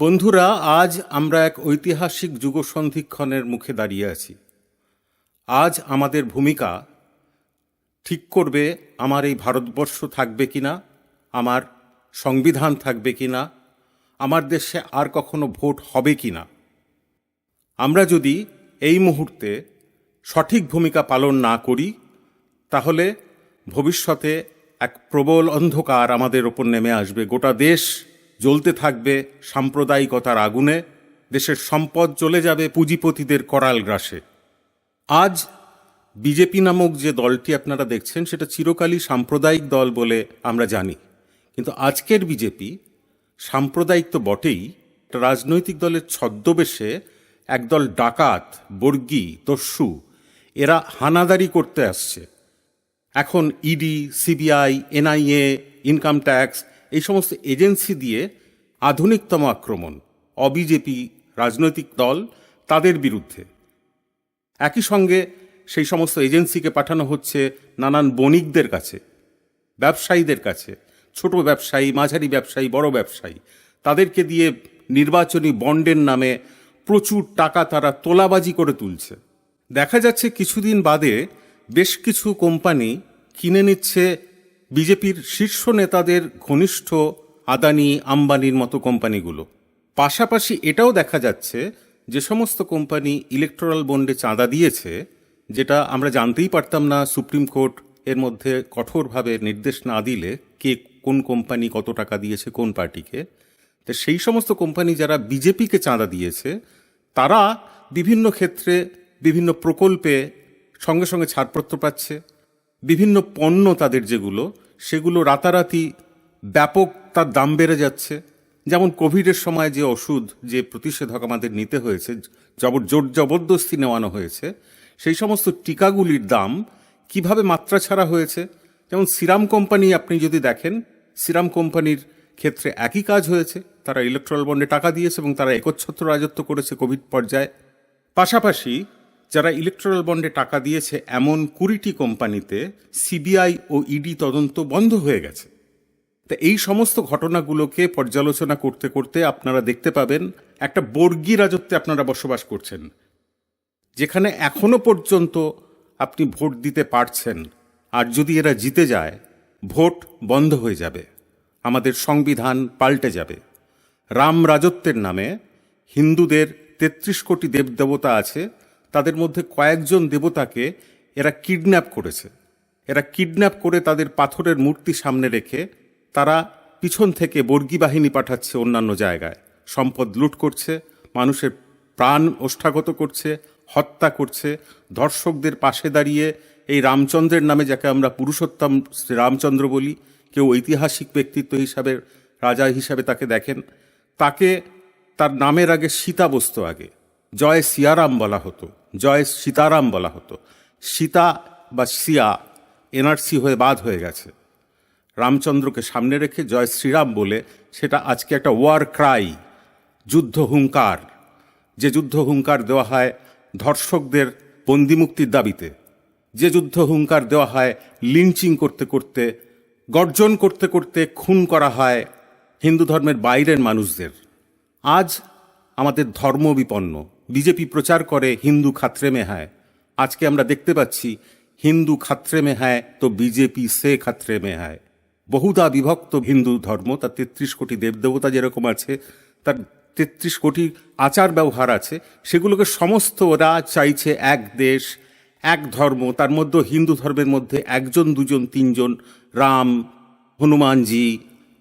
বন্ধুরা, আজ আমরা এক ঐতিহাসিক যুগসন্ধিক্ষণের মুখে দাঁড়িয়ে আছি। আজ আমাদের ভূমিকা ঠিক করবে আমার এই ভারতবর্ষ থাকবে কিনা, আমার সংবিধান থাকবে কিনা, আমার দেশে আর কখনো ভোট হবে কিনা। আমরা যদি এই মুহূর্তে সঠিক ভূমিকা পালন না করি, তাহলে ভবিষ্যতে এক প্রবল অন্ধকার আমাদের ওপর নেমে আসবে। গোটা দেশ জ্বলতে থাকবে সাম্প্রদায়িকতার আগুনে, দেশের সম্পদ চলে যাবে পুঁজিপতিদের করাল গ্রাসে। আজ বিজেপি নামক যে দলটি আপনারা দেখছেন, সেটা চিরকালই সাম্প্রদায়িক দল বলে আমরা জানি। কিন্তু আজকের বিজেপি সাম্প্রদায়িক তো বটেই রাজনৈতিক দলের ছদ্মবেশে একদল ডাকাত, বর্গী দস্যু এরা হানাদারি করতে আসছে। এখন ED, CBI, NIA, income tax এই সমস্ত এজেন্সি দিয়ে আধুনিকতম আক্রমণ অবিজেপি রাজনৈতিক দল তাদের বিরুদ্ধে। একই সঙ্গে সেই সমস্ত এজেন্সিকে পাঠানো হচ্ছে নানান বণিকদের কাছে, ব্যবসায়ীদের কাছে, ছোট ব্যবসায়ী, মাঝারি ব্যবসায়ী, বড় ব্যবসায়ী। তাদেরকে দিয়ে নির্বাচনী বন্ডের নামে প্রচুর টাকা তারা তোলাবাজি করে তুলছে। দেখা যাচ্ছে কিছুদিন বাদে বেশ কিছু কোম্পানি কিনে নিচ্ছে বিজেপির শীর্ষ নেতাদের ঘনিষ্ঠ আদানি, আম্বানির মতো কোম্পানিগুলো। পাশাপাশি এটাও দেখা যাচ্ছে যে সমস্ত কোম্পানি ইলেকট্রাল বন্ডে চাঁদা দিয়েছে, যেটা আমরা জানতেই পারতাম না সুপ্রিম কোর্ট এর মধ্যে কঠোরভাবে নির্দেশ না দিলে কে কোন কোম্পানি কত টাকা দিয়েছে, কোন পার্টিকে। তো সেই সমস্ত কোম্পানি যারা বিজেপিকে চাঁদা দিয়েছে, তারা বিভিন্ন ক্ষেত্রে বিভিন্ন প্রকল্পে সঙ্গে সঙ্গে ছাড়পত্র পাচ্ছে। বিভিন্ন পণ্য তাদের যেগুলো সেগুলো রাতারাতি ব্যাপক তার দাম বেড়ে যাচ্ছে। যেমন কোভিডের সময় যে ওষুধ, যে প্রতিষেধক আমাদের নিতে হয়েছে, জবর, জোর জবরদস্তি নেওয়ানো হয়েছে, সেই সমস্ত টিকাগুলির দাম কীভাবে মাত্রা ছাড়া হয়েছে? যেমন সিরাম কোম্পানি আপনি যদি দেখেন, সিরাম কোম্পানির ক্ষেত্রে একই কাজ হয়েছে। তারা ইলেকট্রাল বন্ডে টাকা দিয়েছে এবং তারা একচ্ছত্র রাজত্ব করেছে কোভিড পর্যায়ে। পাশাপাশি যারা ইলেকট্রাল বন্ডে টাকা দিয়েছে, এমন কুড়িটি কোম্পানিতে সিবিআই ও ইডি তদন্ত বন্ধ হয়ে গেছে। তা এই সমস্ত ঘটনাগুলোকে পর্যালোচনা করতে করতে আপনারা দেখতে পাবেন, একটা বর্গী রাজত্বে আপনারা বসবাস করছেন, যেখানে এখনও পর্যন্ত আপনি ভোট দিতে পারছেন। আর যদি এরা জিতে যায়, ভোট বন্ধ হয়ে যাবে, আমাদের সংবিধান পাল্টে যাবে। রাম রাজত্বের নামে হিন্দুদের তেত্রিশ কোটি দেবদেবতা আছে তাদের মধ্যে কয়েকজন দেবতাকে এরা কিডন্যাপ করেছে। এরা কিডন্যাপ করে তাদের পাথরের মূর্তি সামনে রেখে তারা পিছন থেকে বর্গী বাহিনী পাঠাচ্ছে অন্যান্য জায়গায়। সম্পদ লুট করছে, মানুষের প্রাণ ওষ্ঠাগত করছে, হত্যা করছে। ধর্ষকদের পাশে দাঁড়িয়ে এই রামচন্দ্রের নামে যাকে আমরা পুরুষোত্তম রামচন্দ্র বলি, কেউ ঐতিহাসিক ব্যক্তিত্ব হিসাবে, রাজা হিসাবে তাকে দেখেন। তাকে, তার নামের আগে সীতা বসত আগে। জয় সিয়ারাম বলা হতো, জয় সীতারাম বলা হতো। সীতা বা সিয়া এনআরসি হয়ে বাদ হয়ে গেছে। রামচন্দ্রকে সামনে রেখে জয় শ্রীরাম বলে সেটা আজকে একটা ওয়ার ক্রাই যুদ্ধ হুঙ্কার। যে যুদ্ধ হুঙ্কার দেওয়া হয় ধর্ষকদের বন্দিমুক্তির দাবিতে, যে যুদ্ধ হুঙ্কার দেওয়া হয় লিঞ্চিং করতে করতে, গর্জন করতে করতে খুন করা হয় হিন্দু ধর্মের বাইরের মানুষদের। আজ আমাদের ধর্ম বিপন্ন বিজেপি প্রচার করে হিন্দু খাত্রে মেহায় আজকে আমরা দেখতে পাচ্ছি হিন্দু খাত্রে মেহায় তো বিজেপি সে খাত্রে মেহায় বহুদা বিভক্ত হিন্দু ধর্ম, তার তেত্রিশ কোটি দেবদেবতা যেরকম আছে, তার তেত্রিশ কোটি আচার ব্যবহার আছে, সেগুলোকে সমস্ত ওরা চাইছে এক দেশ, এক ধর্ম, তার মধ্যে হিন্দু ধর্মের মধ্যে একজন, দুজন, তিনজন, রাম, হনুমানজি,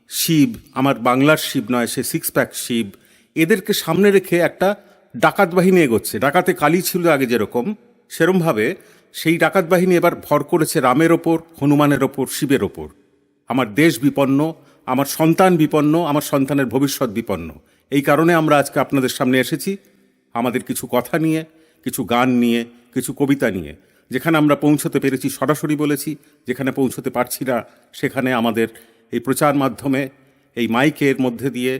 শিব, আমার বাংলার শিব নয়, সে সিক্স প্যাক শিব, এদেরকে সামনে রেখে একটা ডাকাত বাহিনী এগোচ্ছে। ডাকাতে কালী ছিল আগে যেরকম, সেরমভাবে সেই ডাকাত বাহিনী এবার ভর করেছে রামের ওপর, হনুমানের ওপর, শিবের ওপর। আমার দেশ বিপন্ন, আমার সন্তান বিপন্ন, আমার সন্তানের ভবিষ্যৎ বিপন্ন। এই কারণে আমরা আজকে আপনাদের সামনে এসেছি, আমাদের কিছু কথা নিয়ে, কিছু গান নিয়ে, কিছু কবিতা নিয়ে। যেখানে আমরা পৌঁছতে পেরেছি, সরাসরি বলেছি, যেখানে পৌঁছতে পারছি না, সেখানে আমাদের এই প্রচার মাধ্যমে, এই মাইকের মধ্যে দিয়ে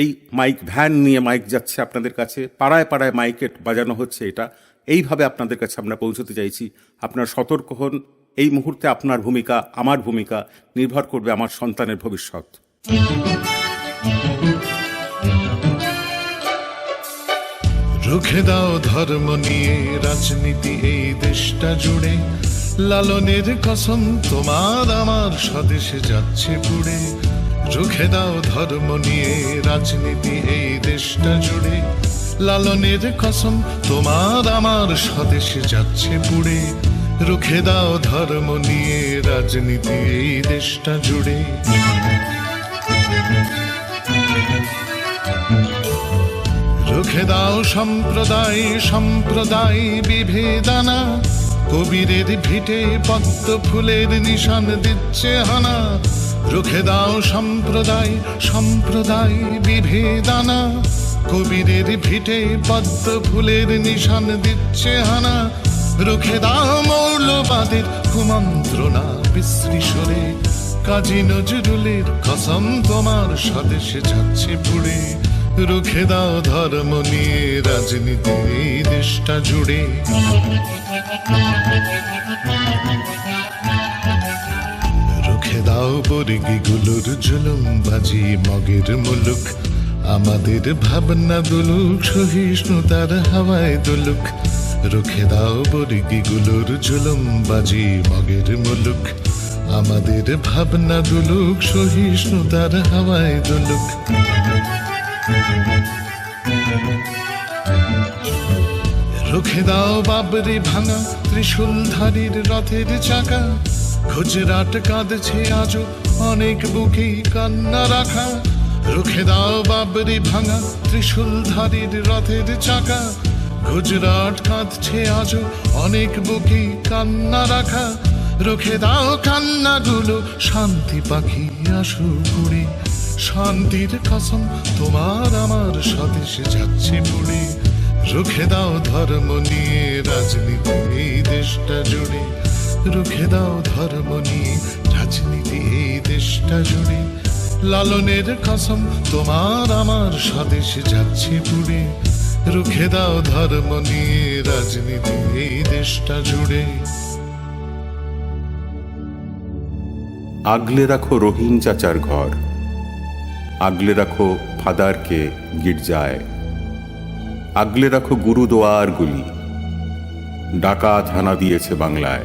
এই মাইক ভ্যান নিয়ে মাইক যাচ্ছে আপনাদের কাছে, পাড়ায় পাড়ায় মাইকে বাজানো হচ্ছে এটা, এইভাবে আপনাদের কাছে আমরা পৌঁছতে চাইছি। আপনার সতর্ক হন, এই মুহূর্তে আপনার ভূমিকা, আমার ভূমিকা নির্ভর করবে আমার সন্তানের ভবিষ্যৎ। রুখে দাও ধর্ম নিয়ে, রাজনীতি এই দেশটা জুড়ে, লালনের কসম তোমার আমার স্বদেশে যাচ্ছে পুড়ে। রুখে দাও ধর্ম নিয়ে, রাজনীতি এই দেশটা জুড়ে। লালনের কসম, তোমার আমার স্বদেশে যাচ্ছে পুড়ে। রুখে দাও ধর্ম নিয়ে, রাজনীতি এই দেশটা জুড়ে। রুখে দাও সম্প্রদায় সম্প্রদায় বিভেদানা। কবিরের ভিটে পদ্ম ফুলের নিশান দিচ্ছে হানা। রুখে দাও সম্প্রদায় সম্প্রদায় বিভেদানা। কবিরের ভিটে পদ্ম ফুলের নিশান দিচ্ছে হানা। রুখে দাও মৌলবাদের কুমন্ত্রণা বিশ্রীসরে কাজী নজরুলের কসম তোমার স্বদেশে যাচ্ছে পুড়ে। রুখে দাও ধর্ম নিয়ে রাজনীতি, এই দেশটা জুড়ে। দাও বর্গিগুলোর জুলুম বাজি মগের মুলুক। আমাদের ভাবনা দুলুক, সহিষ্ণুতার হাওয়ায় দুলুক। রুখে দাও বর্গিগুলোর জুলুম বাজি মগের মুলুক। আমাদের ভাবনা দুলুক, সহিষ্ণুতার হাওয়ায় দুলুক। রুখে দাও বাবরি ভাঙা, ত্রিশূলধারীর রথের চাকা। গুজরাট কাঁদছে আজও, অনেক বুকেই কান্না রাখা। রুখে দাও বাবরি ভাঙা, ত্রিশূলধারীর রথের চাকা। গুজরাট কাঁদছে আজও, অনেক বুকেই কান্না রাখা। রুখে দাও কান্নাগুলো, শান্তি পাখি আসু পুড়ে শান্তির কসম, তোমার আমার স্বদেশে যাচ্ছে পুড়ে। রুখে দাও ধর্ম নিয়ে রাজনীতি, এই দেশটা জুড়ে। রুখে দাও ধর্ম নিয়ে, রাজনীতি এই দেশটা জুড়ে। লালনের কসম, তোমার আমার স্বদেশে যাচ্ছে পুড়ে। রুখে দাও ধর্ম নিয়ে, রাজনীতি এই দেশটা জুড়ে। আগলে রাখো রহিম চাচার ঘর। আগলে রাখো ফাদারকে গির্জায়। আগলে রাখো গুরুদোয়ারগুলি ডাকাত হানা দিয়েছে বাংলায়।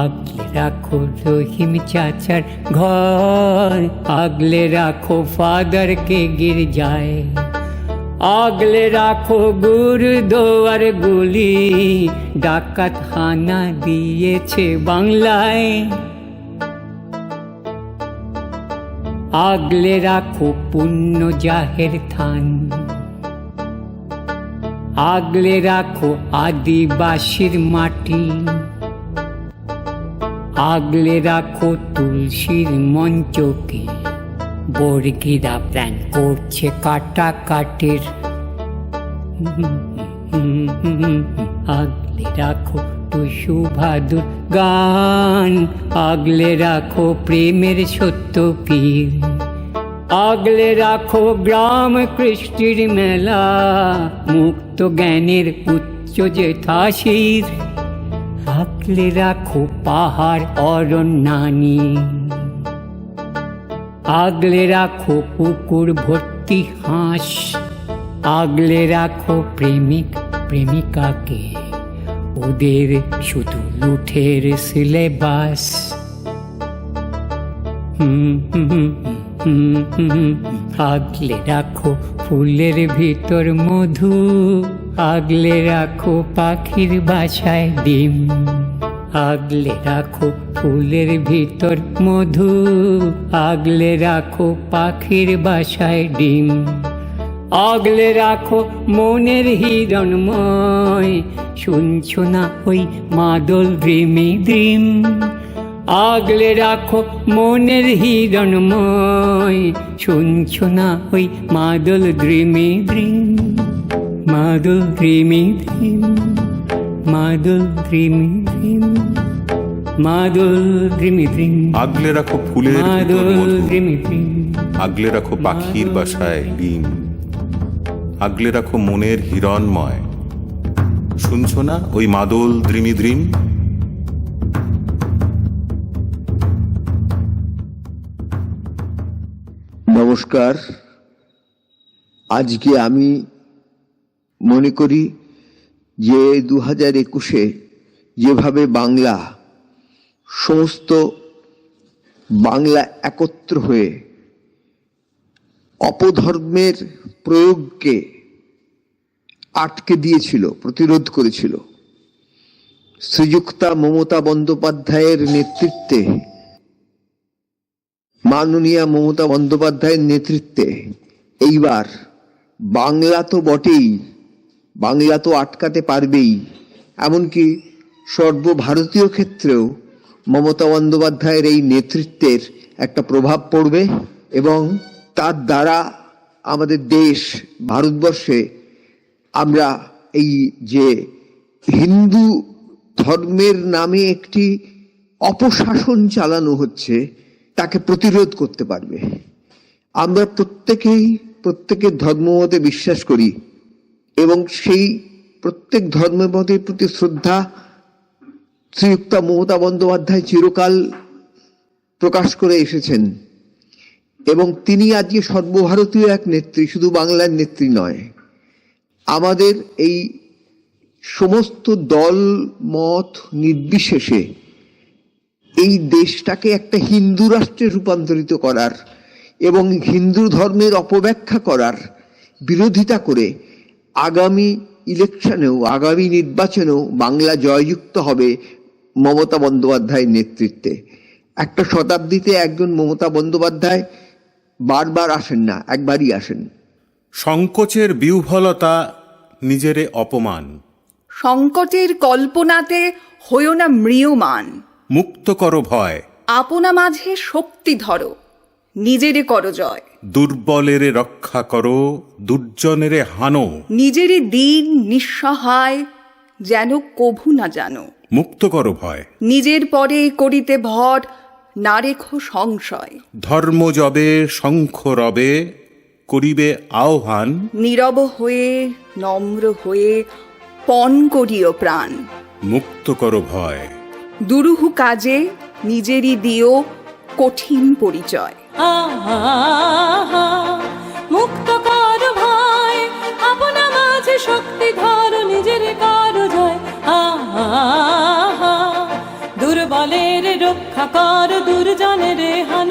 আগলে রাখো রহিম চাচার ঘর, আগলে রাখো ফাদারকে যায় আগলে রাখো গুরুদোয়ার গুলি, ডাকাত হানা দিয়েছে বাংলায়। আগলে রাখো পুণ্য জাহের থান আগলে রাখো আদিবাসীর মাটি। আগলে রাখো তুলসীর মঞ্চকে। বর্গিরা প্ল্যান করছে কাটা কাটাকাটির। আগলে রাখো টুসু ভাদুর গান, আগলে রাখো প্রেমের সত্য পীর। আগলে রাখো গ্রাম কৃষ্টির মেলা। মুক্ত জ্ঞানের উচ্চ জেঠাশির আগলে রাখো পাহাড় অরণ্যানি। আগলে রাখো পুকুর ভর্তি হাঁস, আগলে রাখো প্রেমিক প্রেমিকাকে। ওদের শুধু লুঠের সিলেবাস। হুম হুম হুম। আগলে রাখো ফুলের ভিতর মধু, আগলে রাখো পাখির বাসায় ডিম, আগলে রাখো ফুলের ভিতর মধু, আগলে রাখো পাখির বাসায় ডিম, আগলে রাখো মনের হিরণময়, শুনছো না ওই মাদল দ্রিমি দ্রিম আগলে রাখো মনের হিরণময়। শুনছো না ওই মাদল দ্রিমি দ্রিম মাদল দ্রিমি দ্রিম মাদল দ্রিমি দ্রিম মাদল দ্রিমি দ্রিম। আগলে রাখো ফুলের মাদল দ্রিমি দ্রিম। আগলে রাখো পাখির বাসায় ডিম। আগলে রাখো মনের হিরণময়। শুনছো না ওই মাদল দ্রিমি দ্রিম? নমস্কার। আজকে আমি মনে করি যে দু হাজার একুশে যেভাবে বাংলা সমস্ত বাংলা একত্র হয়ে অপধর্মের প্রয়োগকে আটকে দিয়েছিল, প্রতিরোধ করেছিল, শ্রীযুক্তা মমতা বন্দ্যোপাধ্যায়ের নেতৃত্বে মাননীয়া মমতা বন্দ্যোপাধ্যায়ের নেতৃত্বে এইবার বাংলা তো বটেই, বাংলা তো আটকাতে পারবেই। এমনকি সর্বভারতীয় ক্ষেত্রেও মমতা বন্দ্যোপাধ্যায়ের এই নেতৃত্বের একটা প্রভাব পড়বে এবং তার দ্বারা আমাদের দেশ, ভারতবর্ষে আমরা এই যে হিন্দু ধর্মের নামে একটি অপশাসন চালানো হচ্ছে তাকে প্রতিরোধ করতে পারবে। আমরা প্রত্যেকেই, প্রত্যেকের ধর্মমতে বিশ্বাস করি এবং সেই প্রত্যেক ধর্মমতের প্রতি শ্রদ্ধা শ্রীযুক্তা মমতা বন্দ্যোপাধ্যায় চিরকাল প্রকাশ করে এসেছেন এবং তিনি আজকে সর্বভারতীয় এক নেত্রী, শুধু বাংলার নেত্রী নয়। আমাদের এই সমস্ত দল, মত নির্বিশেষে এই দেশটাকে একটা হিন্দু রাষ্ট্রে রূপান্তরিত করার এবং হিন্দু ধর্মের অপব্যাখ্যা করার বিরোধিতা করে আগামী ইলেকশনেও আগামী নির্বাচনেও বাংলা জয়যুক্ত হবে মমতা বন্দ্যোপাধ্যায়ের নেতৃত্বে। একটা শতাব্দীতে একজন মমতা বন্দ্যোপাধ্যায় বারবার আসেন না একবারই আসেন। সংকোচের বিহ্বলতা নিজেরে অপমান। সংকটের কল্পনাতে হইও না মৃয়মান মুক্ত করো ভয়। আপনা মাঝে শক্তি ধরো নিজেরে করো জয়। দুর্বলেরে রক্ষা করো দুর্জনেরে হানো। নিজেরই দিন নিঃসহায় যেন কভু না জানো। মুক্ত করো ভয়। নিজের পরে করিতে ভর না রেখো সংশয়। ধর্ম যবে শঙ্খ রবে করিবে আহ্বান। নীরব হয়ে নম্র হয়ে পণ করিও প্রাণ। মুক্ত করো ভয়। দুরূহ কাজে নিজেরই দিও কঠিন পরিচয়। মুক্ত কর ভাই, আপনা মাঝে শক্তি ধর, নিজের কারও জয়। দুর্বলের রক্ষা কর, দুর্জনের হানো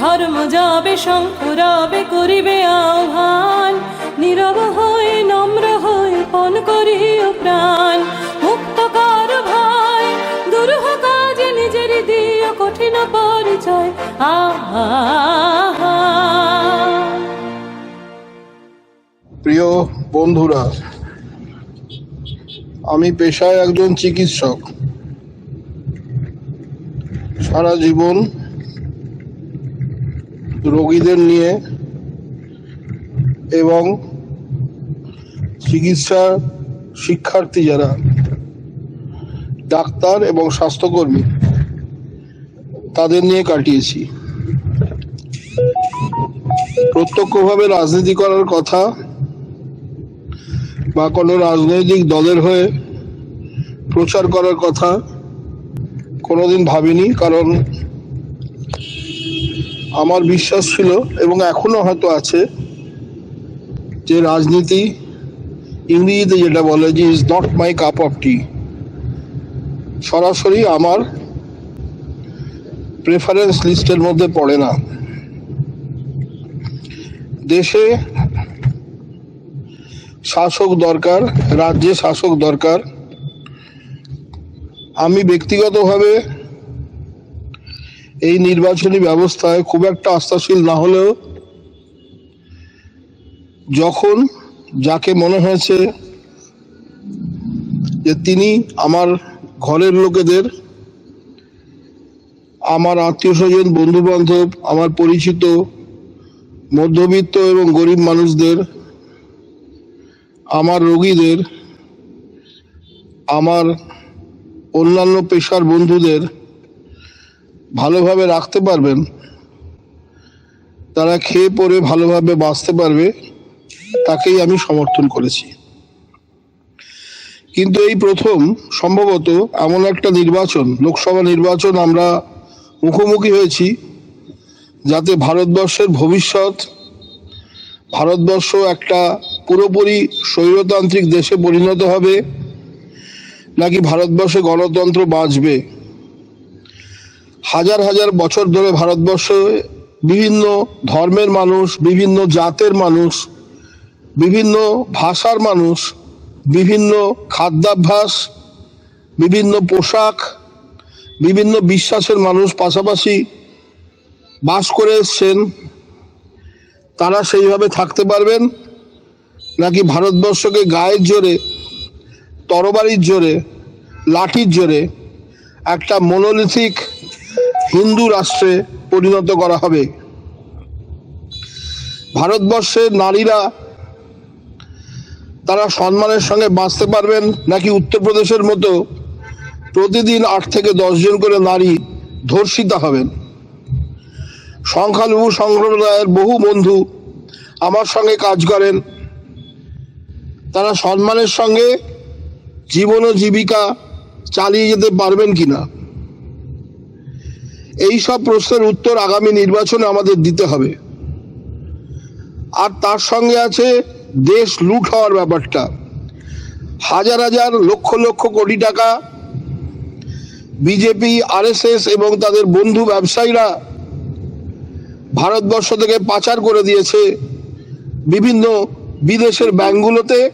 ধর্ম যাবে, শঙ্খ রবে, করিবে আহ্বান। নীরব হয়ে, নম্র হয়ে, পণ করিও প্রাণ। মুক্ত কর ভয়, দুরূহ কাজে নিজের দিও কঠিন পরিচয়। আহা। প্রিয় বন্ধুরা, আমি পেশায় একজন চিকিৎসক। সারা জীবন রোগীদের নিয়ে এবং চিকিৎসা শিক্ষার্থী যারা, ডাক্তার এবং স্বাস্থ্যকর্মী, তাদের নিয়ে কাটিয়েছি। প্রত্যক্ষভাবে রাজনীতি করার কথা বা কোনো রাজনৈতিক দলের হয়ে প্রচার করার কথা কোনোদিন ভাবিনি, কারণ আমার বিশ্বাস ছিল এবং এখনও হয়তো আছে যে রাজনীতি ইংরেজিতে যেটা বলে যে is not my cup of tea সরাসরি আমার প্রেফারেন্স লিস্টের মধ্যে পড়ে না। দেশে শাসক দরকার, রাজ্যে শাসক দরকার আমি ব্যক্তিগতভাবে এই নির্বাচনী ব্যবস্থায় খুব একটা আস্থাশীল না হলেও যখন যাকে মনে হয়েছে যে তিনি আমার ঘরের লোকেদের, আমার আত্মীয় স্বজন বন্ধু বান্ধব আমার পরিচিত, মধ্যবিত্ত এবং গরিব মানুষদের, আমার রোগীদের, আমার অন্যান্য পেশার বন্ধুদের ভালোভাবে রাখতে পারবেন। তারা খেয়ে পরে ভালোভাবে বাঁচতে পারবে। তাকেই আমি সমর্থন করেছি। কিন্তু এই প্রথম, সম্ভবত এমন একটা নির্বাচন, লোকসভা নির্বাচন আমরা মুখোমুখি হয়েছি, যাতে ভারতবর্ষের ভবিষ্যৎ, ভারতবর্ষ একটা পুরোপুরি স্বৈরতান্ত্রিক দেশে পরিণত হবে। নাকি ভারতবর্ষে গণতন্ত্র বাঁচবে? হাজার হাজার বছর ধরে ভারতবর্ষে বিভিন্ন ধর্মের মানুষ, বিভিন্ন জাতের মানুষ, বিভিন্ন ভাষার মানুষ, বিভিন্ন খাদ্যাভ্যাস, বিভিন্ন পোশাক, বিভিন্ন বিশ্বাসের মানুষ পাশাপাশি বাস করে এসছেন। তারা সেইভাবে থাকতে পারবেন? নাকি ভারতবর্ষকে গায়ের জোরে তরবারির জোরে, লাঠির জোরে একটা মনোলিথিক হিন্দু রাষ্ট্রে পরিণত করা হবে। ভারতবর্ষের নারীরা তারা সম্মানের সঙ্গে বাঁচতে পারবেন নাকি উত্তরপ্রদেশের মতো প্রতিদিন আট থেকে জন করে নারী ধর্ষিতা হবেন। সংখ্যালঘু সম্প্রদায়ের বহু বন্ধু আমার সঙ্গে কাজ করেন। তারা সম্মানের সঙ্গে জীবন ও জীবিকা চালিয়ে যেতে পারবেন কিনা? এই সব প্রশ্নের উত্তর আগামী নির্বাচনে আমাদের দিতে হবে। আর তার সঙ্গে আছে দেশ লুট হওয়ার ব্যাপারটা। হাজার হাজার লক্ষ লক্ষ কোটি টাকা বিজেপি, আরএসএস এবং তাদের বন্ধু ব্যবসায়ীরা ভারতবর্ষ থেকে পাচার করে দিয়েছে বিভিন্ন বিদেশের ব্যাংকগুলোতে।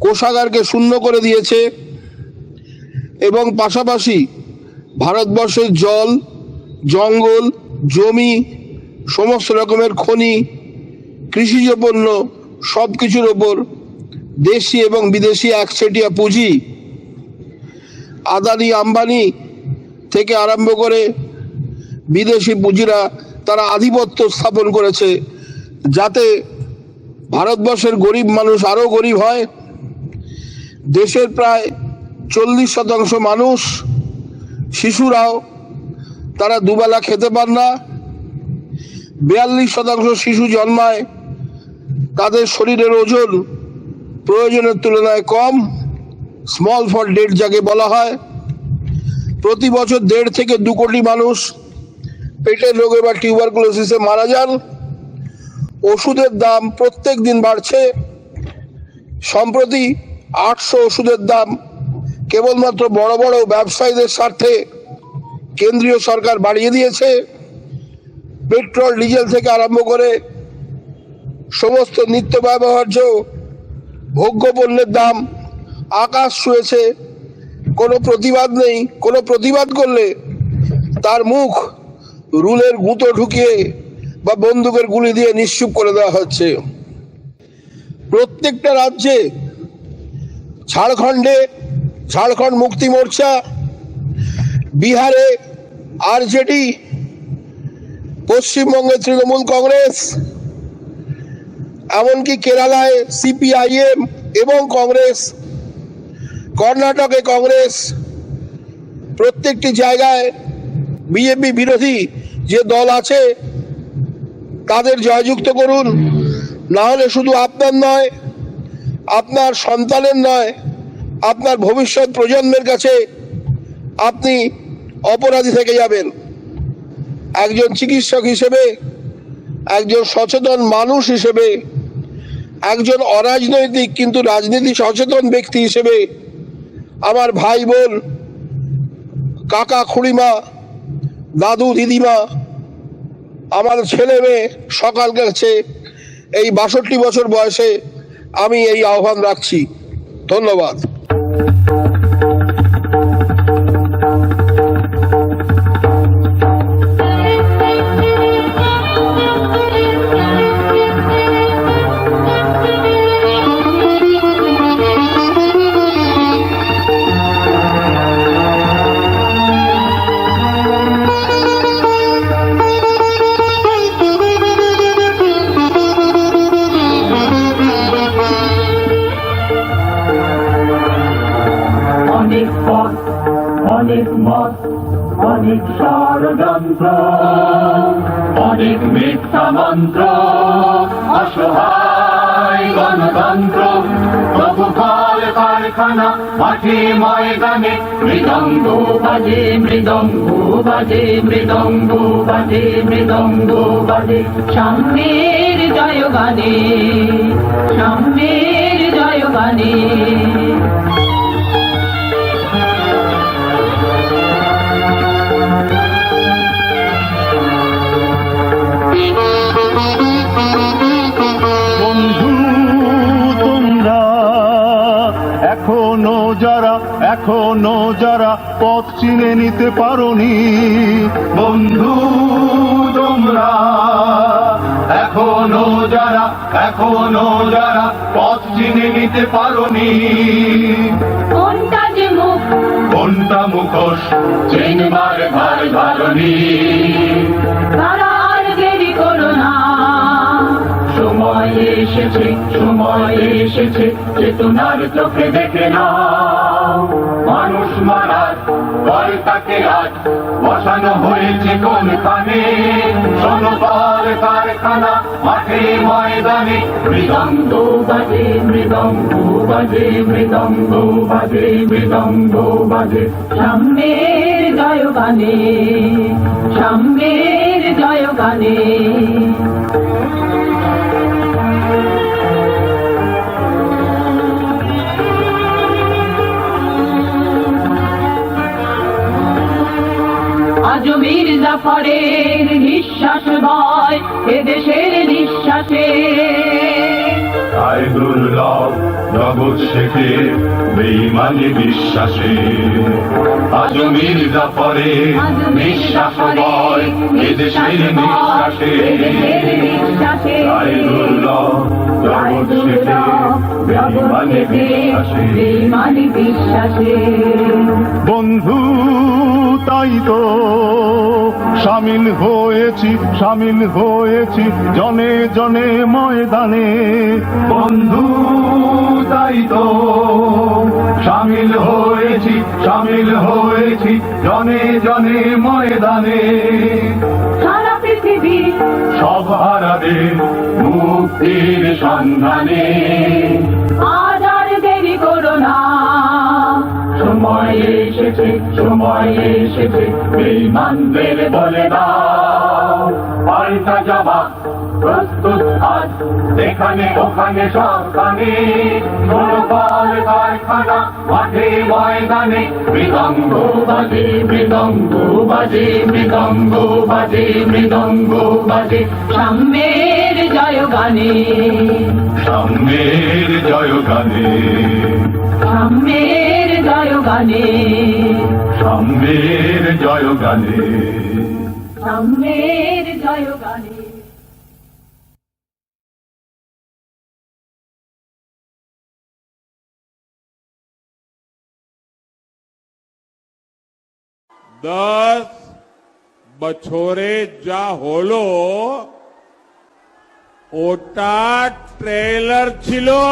কোষাগারকে শূন্য করে দিয়েছে এবং পাশাপাশি ভারতবর্ষের জল, জঙ্গল, জমি, সমস্ত রকমের খনি, কৃষিজ পণ্য সব কিছুর ওপর দেশি এবং বিদেশি একচেটিয়া পুঁজি, আদানি আম্বানি থেকে আরম্ভ করে বিদেশি পুঁজিরা তারা আধিপত্য স্থাপন করেছে যাতে ভারতবর্ষের গরিব মানুষ আরও গরিব হয়। দেশের প্রায় চল্লিশ শতাংশ মানুষ, শিশুরাও, তারা দুবেলা খেতে পান না। বিয়াল্লিশ শতাংশ শিশু জন্মায়, তাদের শরীরের ওজন প্রয়োজনের তুলনায় কম স্মল ফর ডেট যাকে বলা হয়। প্রতি বছর দেড় থেকে দু কোটি মানুষ পেটের রোগে বা টিউবারকুলোসিসে মারা যান। ওষুধের দাম প্রত্যেক দিন বাড়ছে। সম্প্রতি আটশো ওষুধের দাম কেবলমাত্র বড় বড় ব্যবসায়ীদের স্বার্থে কেন্দ্রীয় সরকার বাড়িয়ে দিয়েছে। পেট্রোল, ডিজেল থেকে আরম্ভ করে সমস্ত নিত্য ব্যবহার্য ভোগ্য পণ্যের দাম আকাশ ছুঁয়েছে। কোনো প্রতিবাদ নেই, কোনো প্রতিবাদ করলে তার মুখ রুলের গুঁতো ঢুকিয়ে বা বন্দুকের গুলি দিয়ে নিশ্চুপ করে দেওয়া হচ্ছে। প্রত্যেকটা রাজ্যে ঝাড়খণ্ডে, ঝাড়খণ্ড মুক্তি মোর্চা, বিহারে, আরজেডি, পশ্চিমবঙ্গে তৃণমূল কংগ্রেস, এমনকি কেরালায় সিপিআইএম এবং কংগ্রেস, কর্ণাটকে কংগ্রেস, প্রত্যেকটি জায়গায় বিজেপি বিরোধী যে দল আছে, তাদের জয়যুক্ত করুন। না হলে শুধু আপনার নয় আপনার সন্তানের নয়, আপনার ভবিষ্যৎ প্রজন্মের কাছে আপনি অপরাধী থেকে যাবেন। একজন চিকিৎসক হিসেবে, একজন সচেতন মানুষ হিসেবে, একজন অরাজনৈতিক কিন্তু রাজনীতি সচেতন ব্যক্তি হিসেবে আমার ভাই বোন কাকা খুড়িমা, দাদু দিদিমা, আমার ছেলে মেয়ে সকাল গেছে এই বাষট্টি বছর বয়সে আমি এই আহ্বান রাখছি। ধন্যবাদ। কারখানা মাঠে ময়দানে মৃদঙ্গ বাজে মৃদঙ্গ বাজে মৃদঙ্গ বাজে মৃদঙ্গ বাজে। সামনের জয় গানে সামনের জয় যারা পথ চিনে নিতে পারোনি। বন্ধু তোমরা এখনও যারা এখনও যারা পথ চিনে নিতে পারোনি। কোনটা যে মুখ? কোনটা মুখোশ? চিনবার ভার না। সময় এসেছে সময় এসেছে চেতনার চোখে দেখে না কলকাকে আজ বসানো হয়েছে কোনখানে সোনপাল কারখানা, মাঠে ময়দানে। মৃদঙ্গ বাজে মৃদঙ্গ বাজে মৃদঙ্গ বাজে মৃদঙ্গ বাজে। সামনের জয় গানে সামনের জয় গানে আজমির জাফরের নিঃশ্বাস বয় এদেশের নিঃশ্বাসে। আয় দুর্লভ জগৎ শেখে বেইমানি বিশ্বাসে। আজমির জাফরে নিঃশ্বাস। বয় এদেশের নিঃশ্বাসে বন্ধু তাই তো সামিল হয়েছি সামিল হয়েছি জনে জনে ময়দানে। বন্ধু তাই তো সামিল হয়েছি সামিল হয়েছি জনে জনে ময়দানে। সারা পৃথিবী সব হারাবে মুক্তির সন্ধানে। আজ আর দেরি করো না। সময় এসেছে সময় এসেছে। বেইমানদের বলে দাও পাল্টা জবাব প্রস্তুত আজ এখানে ওখানে সবখানে কারখানা মাঠে ময়দানে। মৃদঙ্গ বাজে মৃদঙ্গ বাজে মৃদঙ্গ বাজে মৃদঙ্গ বাজে। সাম্যের জয় গানে সামনের জয় গানে সাম্যের জয়গানে সাম্যের জয়গানে সাম্যের জয়গানে दस बछोरे जा होलो ओटा ट्रेलर छिलो